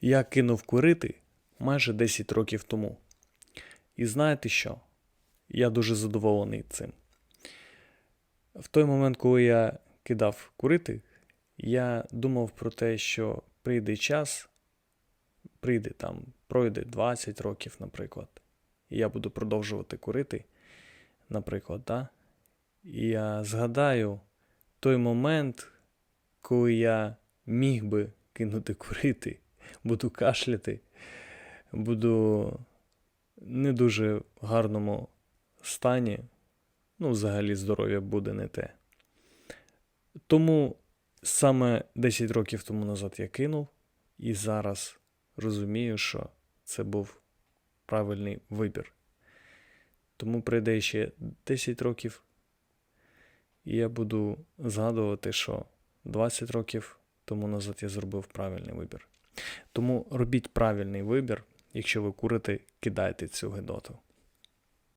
Я кинув курити майже 10 років тому. І знаєте що? Я дуже задоволений цим. В той момент, коли я кидав курити, я думав про те, що прийде час, прийде там, пройде 20 років, наприклад, і я буду продовжувати курити, наприклад, да? і я згадаю той момент, коли я міг би кинути курити, буду кашляти, буду не дуже в гарному стані, ну, взагалі здоров'я буде не те. Тому саме 10 років тому назад я кинув, і зараз розумію, що це був правильний вибір. Тому прийде ще 10 років, і я буду згадувати, що 20 років тому назад я зробив правильний вибір. Тому робіть правильний вибір, якщо ви курите, кидайте цю гидоту.